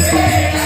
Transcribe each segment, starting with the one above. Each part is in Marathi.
Sim.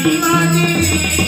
शिवाजी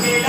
you.